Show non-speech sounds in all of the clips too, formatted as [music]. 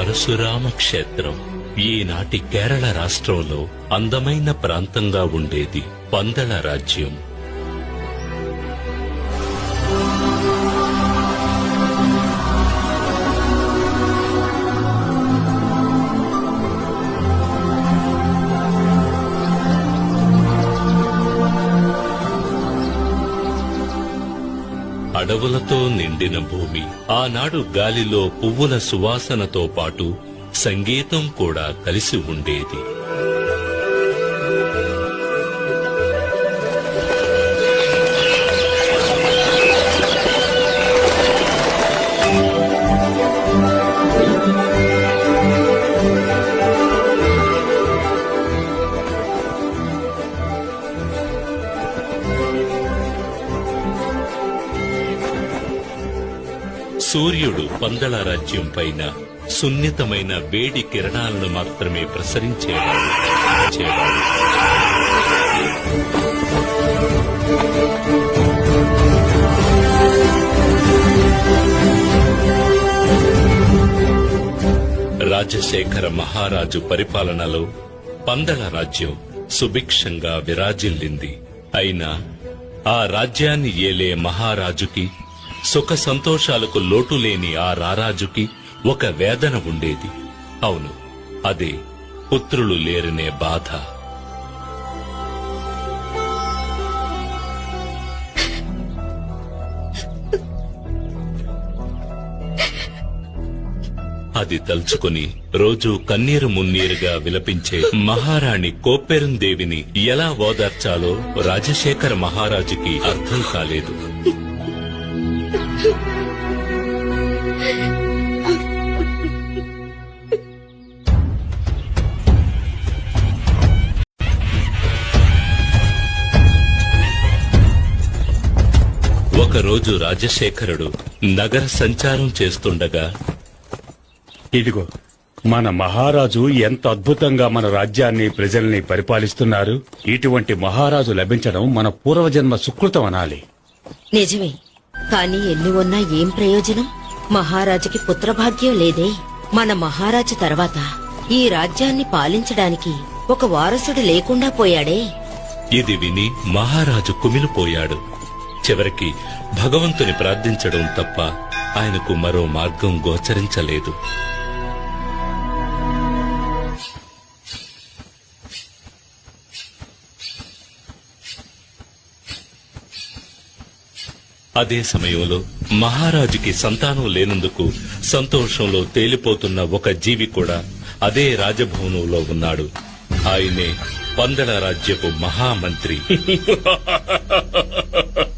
పరశురామ క్షేత్రం ఈనాటి కేరళ రాష్ట్రంలో అందమైన ప్రాంతంగా ఉండేది పందళ రాజ్యం. అడవులతో నిండిన భూమి. ఆనాడు గాలిలో పువ్వుల సువాసనతో పాటు సంగీతం కూడా కలిసి ఉండేది. సూర్యుడు పందల రాజ్యం పైన సున్నితమైన వేడి కిరణాలను మాత్రమే ప్రసరించేవాడు. చేవాడు. రాజశేఖర మహారాజు పరిపాలనలో పందళ రాజ్యం సుభిక్షంగా విరాజిల్లింది. అయినా ఆ రాజ్యాన్ని ఏలే మహారాజుకి సుఖ సంతోషాలకు లోటు లేని ఆ రారాజుకి ఒక వేదన ఉండేది. అవును అదే పుత్రులు లేరనే బాధ. అది తలుచుకుని రోజు కన్నీరు మున్నీరుగా విలపించే మహారాణి కోపెరుందేవిని ఎలా ఓదార్చాలో రాజశేఖర మహారాజుకి అర్థం కాలేదు. ఒకరోజు రాజశేఖరుడు నగర సంచారం చేస్తుండగా ఇదిగో మన మహారాజు ఎంత అద్భుతంగా మన రాజ్యాన్ని ప్రజల్ని పరిపాలిస్తున్నారు. ఇటువంటి మహారాజు లభించడం మన పూర్వజన్మ సుకృతం అనాలి. నిజమే. కాని ఎన్ని ఉన్నా ఏం ప్రయోజనం? మహారాజుకి పుత్రభాగ్యం లేదే. మన మహారాజు తర్వాత ఈ రాజ్యాన్ని పాలించడానికి ఒక వారసుడు లేకుండా పోయాడే. ఇది విని మహారాజు కుమిలిపోయాడు. చివరికి భగవంతుని ప్రార్థించడం తప్ప ఆయనకు మరో మార్గం గోచరించలేదు. అదే సమయంలో మహారాజుకి సంతానం లేనందుకు సంతోషంలో తేలిపోతున్న ఒక జీవి కూడా అదే రాజభవనంలో ఉన్నాడు. ఆయనే పందల రాజ్యపు మహామంత్రి. [laughs]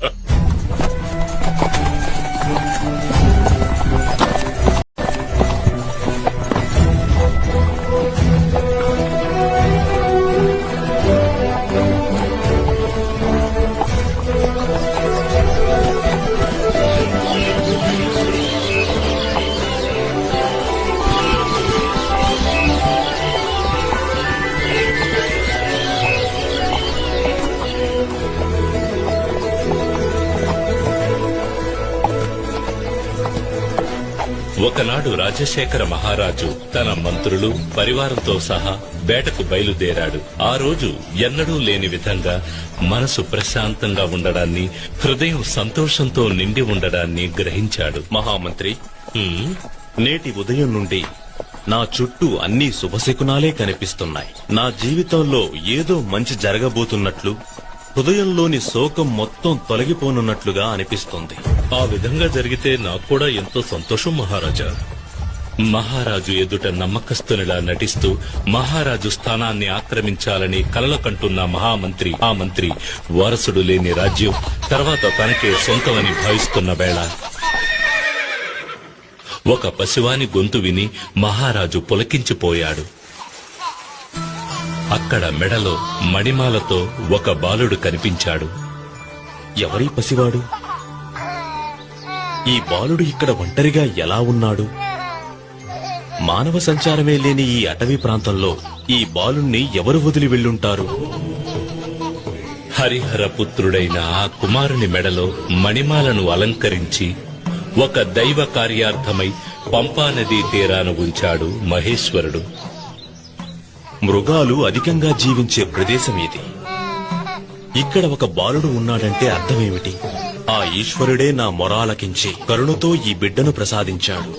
రాజశేఖర మహారాజు తన మంత్రులు పరివారంతో సహా వేటకు బయలుదేరాడు. ఆ రోజు ఎన్నడూ లేని విధంగా మనసు ప్రశాంతంగా ఉండడాన్ని హృదయం సంతోషంతో నిండి ఉండడాన్ని గ్రహించాడు. మహామంత్రి "హ్మ్, నేటి ఉదయం నుండి నా చుట్టూ అన్ని శుభశకునాలే కనిపిస్తున్నాయి. నా జీవితంలో ఏదో మంచి జరగబోతున్నట్లు హృదయంలోని శోకం మొత్తం తొలగిపోనున్నట్లుగా అనిపిస్తుంది. ఆ విధంగా జరిగితే నాకు కూడా ఎంతో సంతోషం మహారాజా. మహారాజు ఎదుట నమ్మకస్తునిలా నటిస్తూ మహారాజు స్థానాన్ని ఆక్రమించాలని కలలు కంటున్న మహామంత్రి ఆ మంత్రి వారసుడు లేని రాజ్యం తర్వాత తనకే సొంతమని భావిస్తున్న వేళ. ఒక పశువాని గొంతు విని మహారాజు పులకించిపోయాడు. అక్కడ మెడలో మణిమాలతో ఒక బాలుడు కనిపించాడు. ఎవరి పసివాడు? ఈ బాలుడు ఇక్కడ ఒంటరిగా ఎలా ఉన్నాడు? మానవ సంచారమే లేని ఈ అటవీ ప్రాంతంలో ఈ బాలుణ్ణి ఎవరు వదిలి వెళ్ళుంటారు? హరిహర పుత్రుడైన ఆ కుమారుని మెడలో మణిమాలను అలంకరించి ఒక దైవ కార్యార్థమై పంపానదీ తీరాన ఉంచాడు మహేశ్వరుడు. మృగాలు అధికంగా జీవించే ప్రదేశం ఇది. ఇక్కడ ఒక బాలుడు ఉన్నాడంటే అర్థమేమిటి? ఆ ఈశ్వరుడే నా మొరాలకించి కరుణతో ఈ బిడ్డను ప్రసాదించాడు.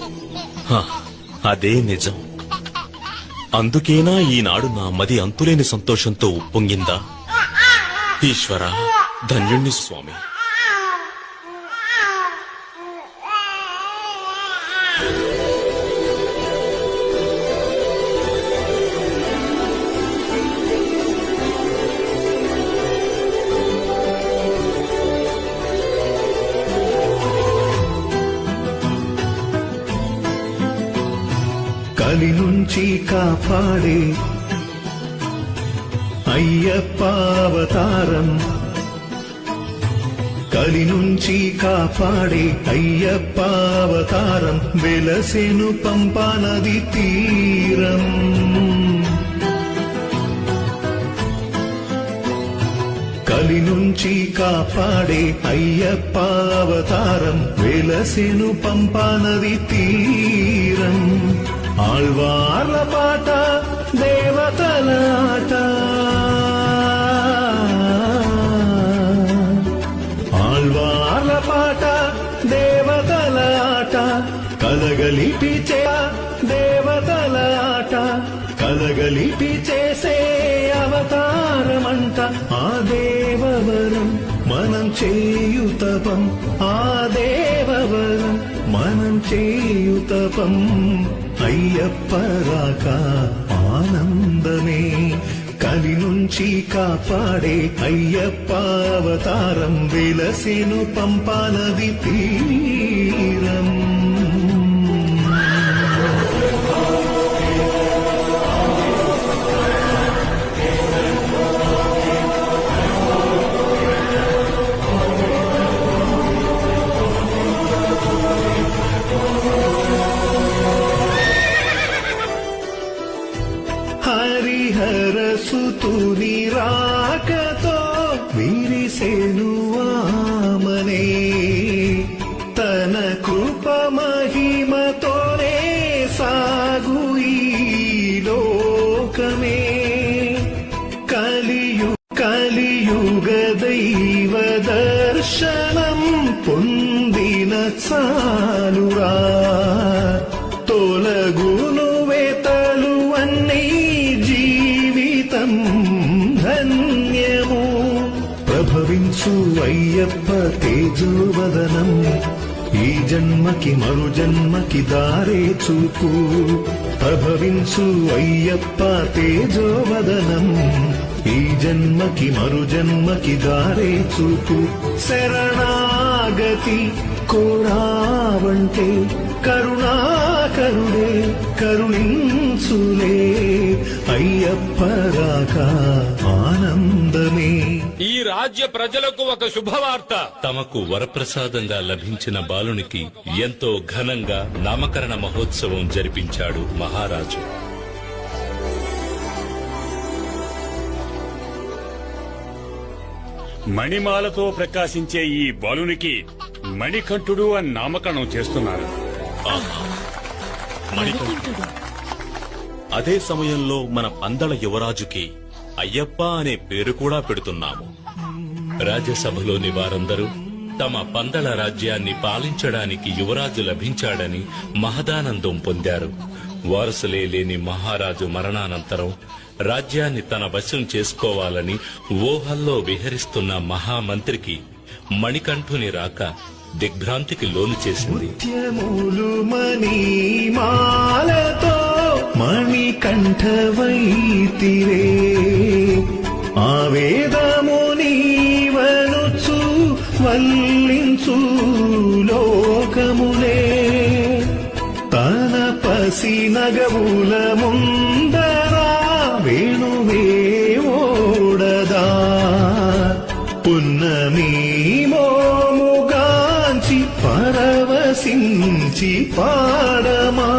హ, అదే నిజం. అందుకేనా ఈనాడు నా మది అంతులేని సంతోషంతో ఉప్పొంగిందా? ఈశ్వర ధన్యుణ్ణి స్వామి. కలి నుంచి కాపాడే అయ్యప్పవతారం కలి నుంచి కాపాడే అయ్యప్పవతారం వెలసెను పంపా నది తీరం. కలి నుంచి కాపాడే అయ్యప్పవతారం వెలసెను పంపా నది తీరం. ఆళ్వార్ల పాట దేవతలాట. ఆళ్వార్ల పాట దేవతలాట. కలగలిపి చే దేవతలాట కలగలిపి చేసే అవతారమంట. ఆ దేవవరం మనం చేయుతపం ఆ దేవవరం మనం చేయుతపం. అయ్యప్ప రాక ఆనందమే. కలి నుంచి కాపాడే అయ్యప్ప అవతారం వెలసెను పంపానది తీరం. తేజోవదనం ఈ జన్మకి మరు జన్మకి దారే చూపు. ప్రభవించు అయ్యప్ప తేజోవదనం. ఈ జన్మకి మరు జన్మకి దారే చూపు. శరణాగతి కోరావంటే కరుణాకరుడే కరుణించులే. అయ్యప్ప రాక ఆనందమే. ఈ రాజ్య ప్రజలకు ఒక శుభవార్త. తమకు వరప్రసాదంగా లభించిన బాలునికి ఎంతో ఘనంగా నామకరణ మహోత్సవం జరిపించాడు మహారాజు. మణిమాలతో ప్రకాశించే ఈ బాలునికి మణికంఠుడు అని నామకరణం చేస్తున్నారు. అదే సమయంలో మన పందల యువరాజుకి అయ్యప్ప అనే పేరు కూడా పెడుతున్నాము. రాజ్యసభలోని వారందరూ తమ పందల రాజ్యాన్ని పాలించడానికి యువరాజు లభించాడని మహదానందం పొందారు. వారసులే లేని మహారాజు మరణానంతరం రాజ్యాన్ని తన వశం చేసుకోవాలని ఊహల్లో విహరిస్తున్న మహామంత్రికి మణికంఠుని రాక దిగ్భ్రాంతికి లోను చేసింది. మణి మణికంఠవైతిరే ఆవేదము స్వల్లించు లోకములే. తన పసి నగవుల ముందరా వేణువే ఓడదా. పున్నమి మోముగాంచి పరవశించి పాడమా.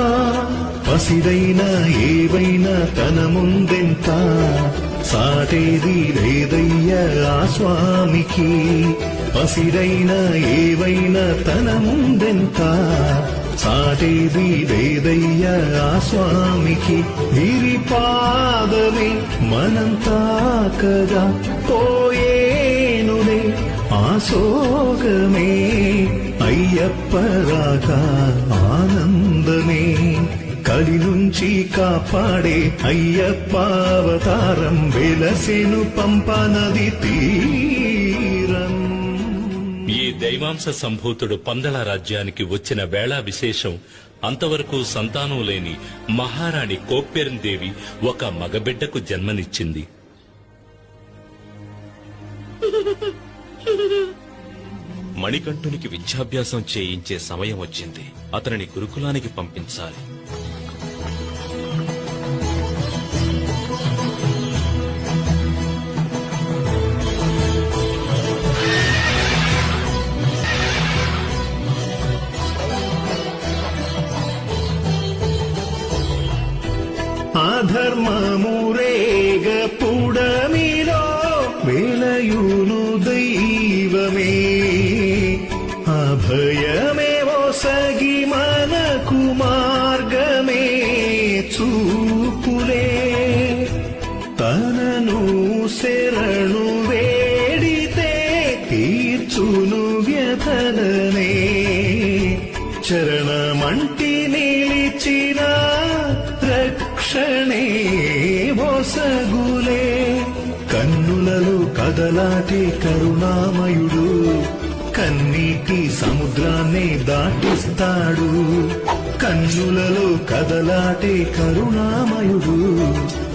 పసిదైన ఏవైనా తన ముందెంత? సాటేది లేదయ్య ఆ స్వామికి. పసిరైనా ఏవైనా తన ముందెంత సాటేది దేదయ్య ఆ స్వామికి విరిపాదమే మనంతా కదా పోయేనులే. ఆ సోగమే అయ్యప్పరాగా ఆనందమే. కలి నుంచి కాపాడే అయ్యప్ప అవతారం వెలసెను పంపనది నది తీ దైవాంశ సంభూతుడు పందల రాజ్యానికి వచ్చిన వేళా విశేషం అంతవరకు సంతానం లేని మహారాణి కోప్పెరందేవి ఒక మగబిడ్డకు జన్మనిచ్చింది. మణికంఠునికి విద్యాభ్యాసం చేయించే సమయం వచ్చింది. అతనిని గురుకులానికి పంపించాలి. ധർമ്മമൂർ సగులే కన్నులలో కదలాటే కరుణామయుడు. కన్నీటి సముద్రాన్ని దాటిస్తాడు. కన్నులలో కదలాటే కరుణామయుడు.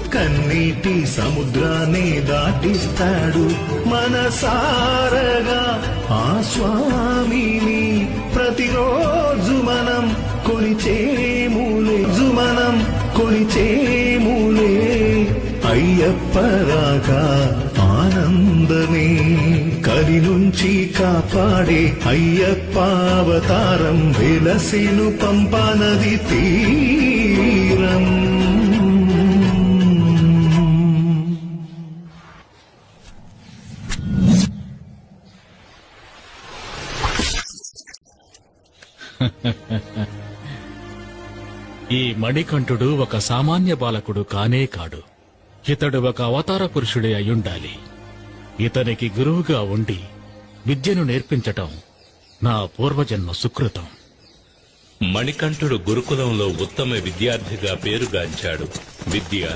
కన్నీటి సముద్రాన్ని దాటిస్తాడు. మనసారగా ఆ స్వామిని ప్రతిరోజు మనం కొలిచేములే. జుమనం కొలిచేములే అయ్యప్పరాగా ఆనందమే. కలి నుంచి కాపాడే అయ్యప్ప అవతారం వెలసిను పంపనది తీరం. [laughs] ఈ మణికంఠుడు ఒక సామాన్య బాలకుడు కానే కాడు. ఇతడు ఒక అవతార పురుషుడే అయ్యుండాలి. ఇతనికి గురువుగా ఉండి విద్యను నేర్పించటం నా పూర్వజన్మ సుకృతం. మణికంఠుడు గురుకులంలో ఉత్తమ విద్యార్థిగా పేరుగాంచాడు. విద్య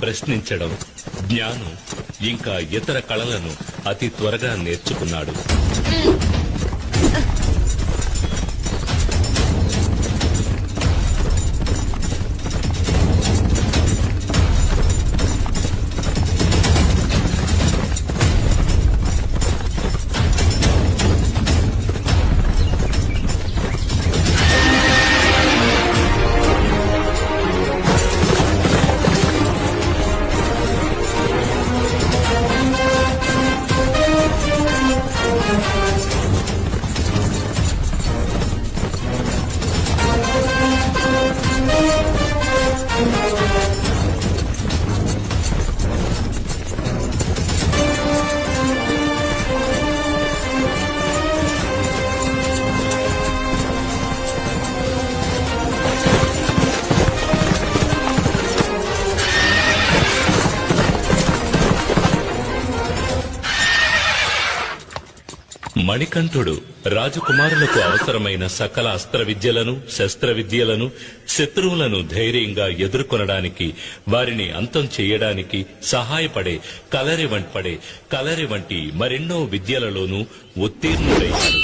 ప్రశ్నించడం జ్ఞానం ఇంకా ఇతర కళలను అతి త్వరగా నేర్చుకున్నాడు. మణికంఠుడు రాజకుమారులకు అవసరమైన సకల అస్త్ర విద్యలను శస్త్ర విద్యలను శత్రువులను ధైర్యంగా ఎదుర్కొనడానికి వారిని అంతం చేయడానికి సహాయపడే కలరి వంటపడే కలరి వంటి మరెన్నో విద్యలలోనూ ఉత్తీర్ణుడయ్యాడు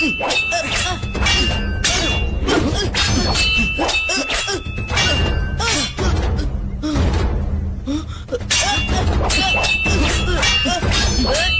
What?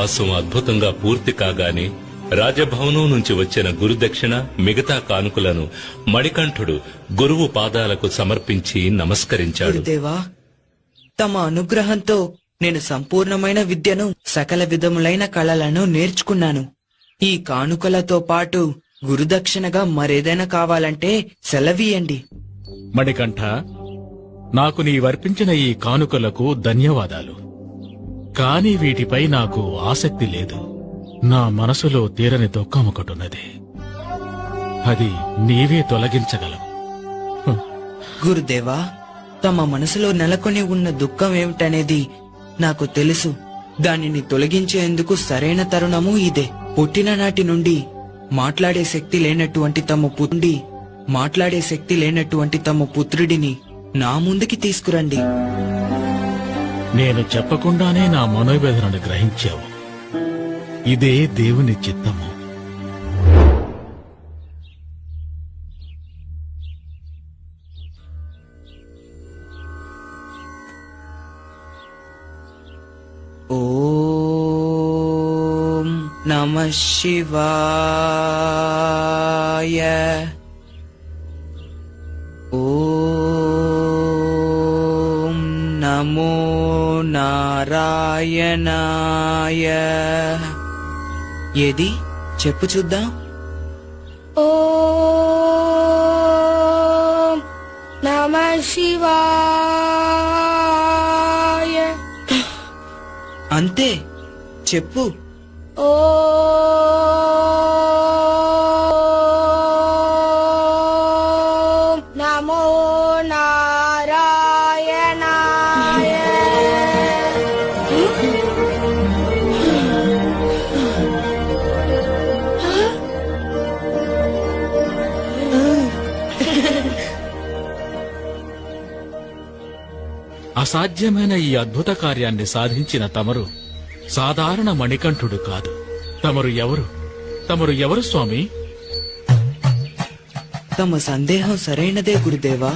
వాసం అద్భుతంగా పూర్తి కాగానే రాజభవనం నుంచి వచ్చిన గురుదక్షిణ మిగతా కానుకలను మణికంఠుడు గురువు పాదాలకు సమర్పించి నమస్కరించాడు. గురుదేవా తమ అనుగ్రహంతో నేను సంపూర్ణమైన విద్యను సకల విధములైన కళలను నేర్చుకున్నాను. ఈ కానుకలతో పాటు గురుదక్షిణగా మరేదైనా కావాలంటే సెలవీయండి. మణికంఠ నాకు నీవర్పించిన ఈ కానుకలకు ధన్యవాదాలు. కాని వీటిపై నాకు ఆసక్తి లేదు. నా మనసులో తీరని దుఃఖం ఒకటున్నది. అది నీవే తొలగించగలవు. గురుదేవా తమ మనసులో నెలకొని ఉన్న దుఃఖం ఏమిటనేది నాకు తెలుసు. దానిని తొలగించేందుకు సరైన తరుణము ఇదే. పుట్టిన నాటి నుండి మాట్లాడే శక్తి లేనటువంటి తమ పుండి మాట్లాడే శక్తి లేనటువంటి తమ పుత్రుడిని నా ముందుకి తీసుకురండి. నేను చెప్పకుండానే నా మనోవేదనను గ్రహించావు. ఇదే దేవుని చిత్తము. ఓం నమ శివాయ. నారాయణాయ. ఏది? చెప్పు చూద్దాం. ఓం నమ శివాయ. అంతే. చెప్పు. అసాధ్యమైన ఈ అద్భుత కార్యాన్ని సాధించిన తమరు సాధారణ మణికంఠుడు కాదు. తమరు ఎవరు? తమరు ఎవరు స్వామి? తమ సందేహం సరైనదే గురుదేవా.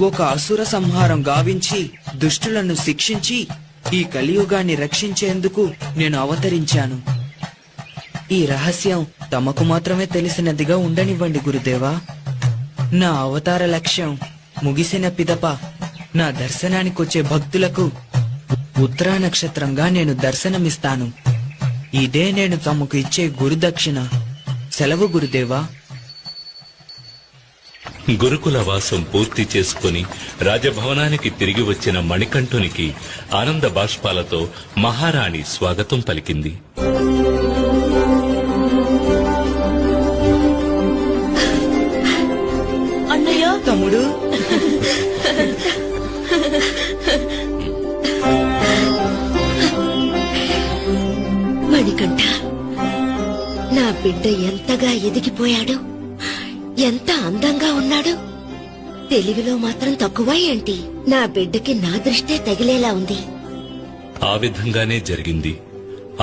ఒక అసుర సంహారం గావించి దుష్టులను శిక్షించి ఈ కలియుగాన్ని రక్షించేందుకు నేను అవతరించాను. ఈ రహస్యం తమకు మాత్రమే తెలిసినదిగా ఉండనివ్వండి గురుదేవా. నా అవతార లక్ష్యం ముగిసిన పిదప నా దర్శనానికి వచ్చే భక్తులకు ఉత్తరా నక్షత్రంగా నేను దర్శనమిస్తాను. ఇదే నేను తమకు ఇచ్చే గురుదక్షిణ సెలవు గురుదేవా. గురుకుల వాసం పూర్తి చేసుకుని రాజభవనానికి తిరిగి వచ్చిన మణికంఠునికి ఆనంద బాష్పాలతో మహారాణి స్వాగతం పలికింది. బిడ్డ ఎంతగా ఎదిగిపోయాడు? ఎంత అందంగా ఉన్నాడు? తెలివిలో మాత్రం తక్కువ ఏంటి? నా బిడ్డకి నా దృష్టే తగిలేలా ఉంది. ఆ విధంగానే జరిగింది.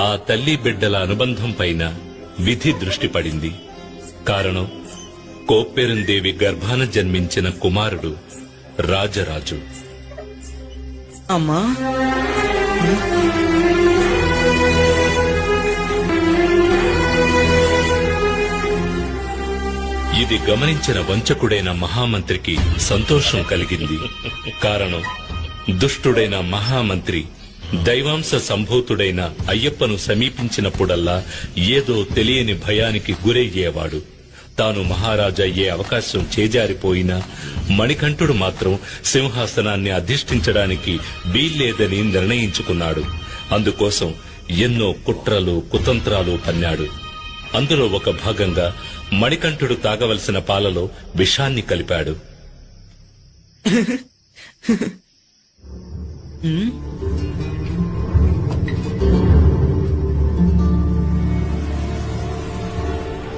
ఆ తల్లి బిడ్డల అనుబంధం పైన విధి దృష్టి పడింది. కారణం కోప్పెరుందేవి గర్భాన జన్మించిన కుమారుడు రాజరాజు. అమ్మా! ఇది గమనించిన వంచకుడైన మహామంత్రికి సంతోషం కలిగింది. కారణం దుష్టుడైన మహామంత్రి దైవాంశ సంభూతుడైన అయ్యప్పను సమీపించినప్పుడల్లా ఏదో తెలియని భయానికి గురయ్యేవాడు. తాను మహారాజయ్యే అవకాశం చేజారిపోయినా మణికంఠుడు మాత్రం సింహాసనాన్ని అధిష్ఠించడానికి వీల్లేదని నిర్ణయించుకున్నాడు. అందుకోసం ఎన్నో కుట్రలు కుతంత్రాలు పన్నాడు. అందులో ఒక భాగంగా మణికంఠుడు తాగవలసిన పాలలో విషాన్ని కలిపాడు.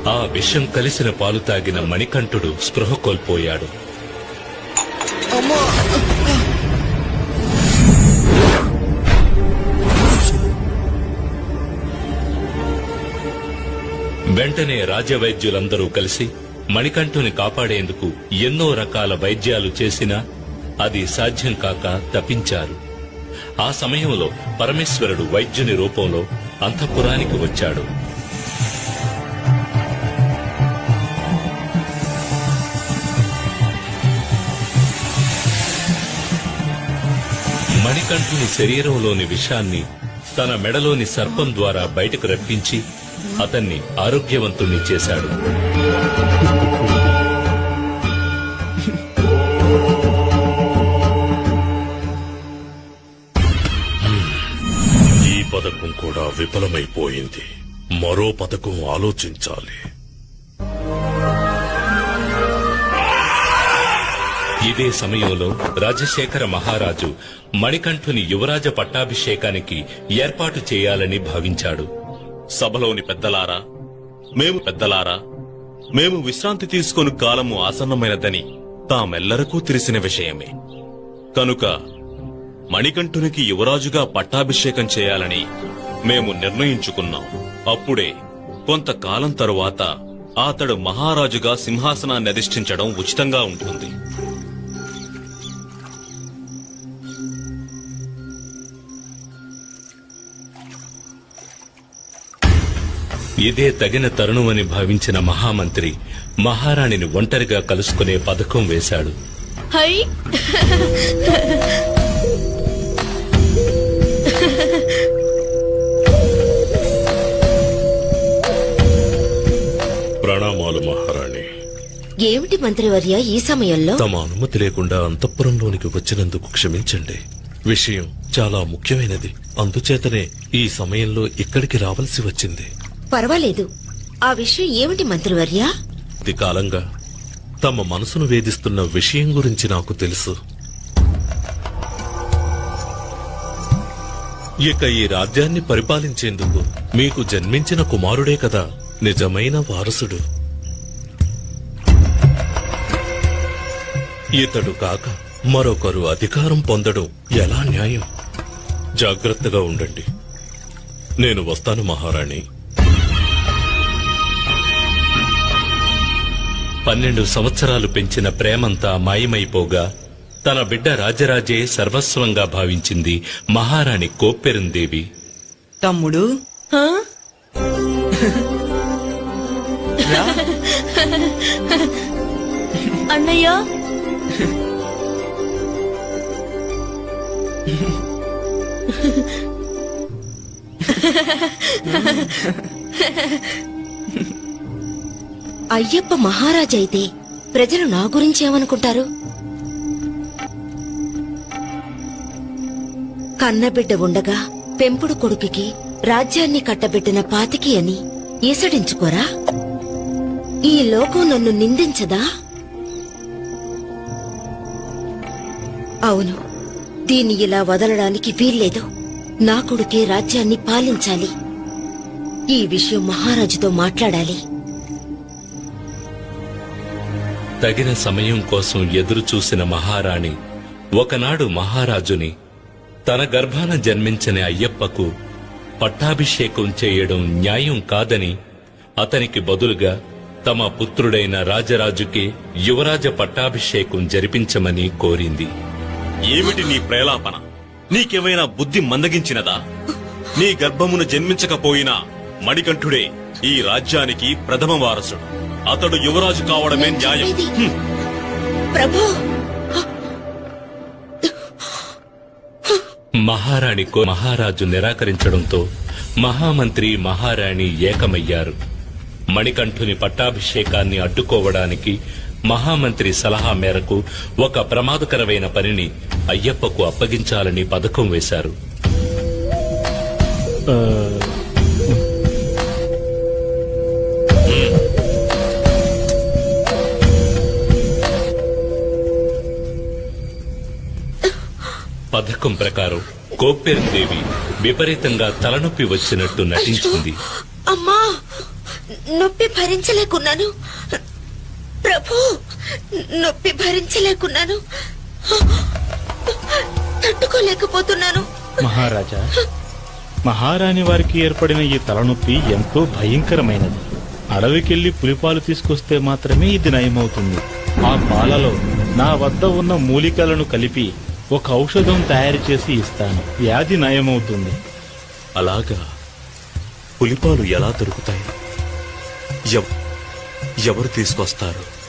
ఆ విషం కలిసిన పాలు తాగిన మణికంఠుడు స్పృహ కోల్పోయాడు. అమ్మా! వెంటనే రాజవైద్యులందరూ కలిసి మణికంఠుని కాపాడేందుకు ఎన్నో రకాల వైద్యాలు చేసినా అది సాధ్యం కాక తప్పించారు. ఆ సమయంలో పరమేశ్వరుడు వైద్యుని రూపంలో అంతఃపురానికి వచ్చాడు. మణికంఠుని శరీరంలోని విషాన్ని తన మెడలోని సర్పం ద్వారా బయటకు రప్పించి అతన్ని ఆరోగ్యవంతుణ్ణి చేశాడు. ఈ పథకం కూడా విఫలమైపోయింది. మరో పథకం ఆలోచించాలి. ఇదే సమయంలో రాజశేఖర మహారాజు మణికంఠుని యువరాజ పట్టాభిషేకానికి ఏర్పాటు చేయాలని భావించాడు. సభలోని పెద్దలారా మేము పెద్దలారా మేము విశ్రాంతి తీసుకొని కాలము ఆసన్నమైనదని తామెల్లరకూ తెలిసిన విషయమే. కనుక మణికంఠునికి యువరాజుగా పట్టాభిషేకం చేయాలని మేము నిర్ణయించుకున్నాం. అప్పుడే కొంతకాలం తరువాత అతడు మహారాజుగా సింహాసనాన్ని అధిష్ఠించడం ఉచితంగా ఉంటుంది. ఇదే తగిన తరుణమని భావించిన మహామంత్రి మహారాణిని ఒంటరిగా కలుసుకునే పథకం వేశాడు. హై. ప్రణామాలు మహారాణి. ఏమిటి మంత్రివర్య ఈ సమయంలో? తమ అనుమతి లేకుండా అంతఃపురంలోనికి వచ్చినందుకు క్షమించండి. విషయం చాలా ముఖ్యమైనది. అందుచేతనే ఈ సమయంలో ఇక్కడికి రావాల్సి వచ్చింది. పర్వాలేదు. ఆ విషయం ఏమిటి మంత్రివర్య? ఇది కాలంగా తమ మనసును వేధిస్తున్న విషయం గురించి నాకు తెలుసు. ఇక ఈ రాజ్యాన్ని పరిపాలించేందుకు మీకు జన్మించిన కుమారుడే కదా నిజమైన వారసుడు. ఇతడు కాక మరొకరు అధికారం పొందడం ఎలా న్యాయం? జాగ్రత్తగా ఉండండి. నేను వస్తాను మహారాణి. పన్నెండు సంవత్సరాలు పెంచిన ప్రేమంతా మాయమైపోగా తన బిడ్డ రాజరాజే సర్వస్వంగా భావించింది మహారాణి కోప్పెరందేవి. తమ్ముడు? అన్నయ్య? [laughs] [laughs] అయ్యప్ప మహారాజైతే ప్రజలు నా గురించి ఏమనుకుంటారు? కన్నబిడ్డ ఉండగా పెంపుడు కొడుకుకి రాజ్యాన్ని కట్టబెట్టిన పాతికి అని ఈసడించుకోరా ఈ లోకం నన్ను నిందించదా? అవును దీన్ని ఇలా వదలడానికి వీల్లేదు. నా కొడుకే రాజ్యాన్ని పాలించాలి. ఈ విషయం మహారాజుతో మాట్లాడాలి. తగిన సమయం కోసం ఎదురుచూసిన మహారాణి ఒకనాడు మహారాజుని తన గర్భాన జన్మించిన అయ్యప్పకు పట్టాభిషేకం చేయడం న్యాయం కాదని అతనికి బదులుగా తమ పుత్రుడైన రాజరాజుకి యువరాజ పట్టాభిషేకం జరిపించమని కోరింది. ఏమిటి నీ ప్రేలాపన? నీకేమైనా బుద్ధి మందగించినదా? నీ గర్భమును జన్మించకపోయినా మణికంఠుడే ఈ రాజ్యానికి ప్రథమ వారసుడు. అతడు యువరాజు కావడమే న్యాయం. ప్రభు! మహారాణికో మహారాజు నిరాకరించడంతో మహామంత్రి మహారాణి ఏకమయ్యారు. మణికంఠుని పట్టాభిషేకాన్ని అడ్డుకోవడానికి మహామంత్రి సలహా మేరకు ఒక ప్రమాదకరమైన పనిని అయ్యప్పకు అప్పగించాలని పథకం వేశారు. పథకం ప్రకారం కోప్పెరందేవి విపరీతంగా తలనొప్పి వచ్చినట్టు నటించింది. అమ్మా! నొప్పి భరించలేకున్నాను. ప్రభు! నొప్పి భరించలేకున్నాను. తట్టుకోలేకపోతున్నాను. మహారాజా మహారాణి వారికి ఏర్పడిన ఈ తలనొప్పి ఎంతో భయంకరమైనది. అడవికెళ్ళి పులిపాలు తీసుకొస్తే మాత్రమే ఇది నయమవుతుంది. ఆ పాలలో నా వద్ద ఉన్న మూలికలను కలిపి ఒక ఔషధం తయారు చేసి ఇస్తాను. వ్యాధి నయమవుతుంది. అలాగా? పులిపాలు ఎలా దొరుకుతాయి? ఎవ్- ఎవరు తీసుకొస్తారు?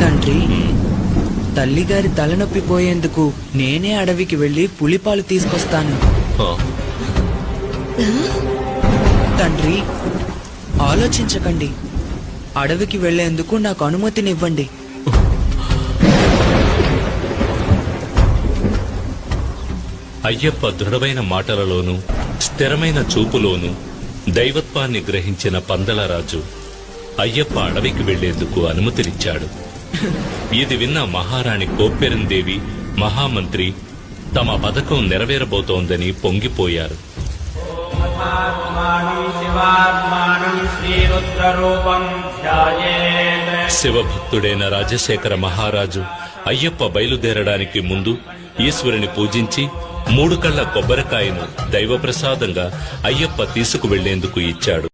తండ్రి తల్లిగారి తలనొప్పి పోయేందుకు నేనే అడవికి వెళ్ళి పులిపాలు తీసుకొస్తాను. తండ్రి ఆలోచించకండి. అడవికి వెళ్ళేందుకు నాకు అనుమతినివ్వండి. అయ్యప్ప దృఢమైన మాటలలోనూ స్థిరమైన చూపులోనూ దైవత్వాన్ని గ్రహించిన పందలరాజు అయ్యప్ప అడవికి వెళ్ళేందుకు అనుమతినిచ్చాడు. ఇది విన్న మహారాణి కోప్పెరందేవి మహామంత్రి తమ పథకం నెరవేరబోతోందని పొంగిపోయారు. శివభక్తుడైన రాజశేఖర మహారాజు అయ్యప్ప బయలుదేరడానికి ముందు ఈశ్వరుని పూజించి మూడు కళ్ళ కొబ్బరికాయను దైవప్రసాదంగా అయ్యప్ప తీసుకువెళ్ళేందుకు ఇచ్చాడు.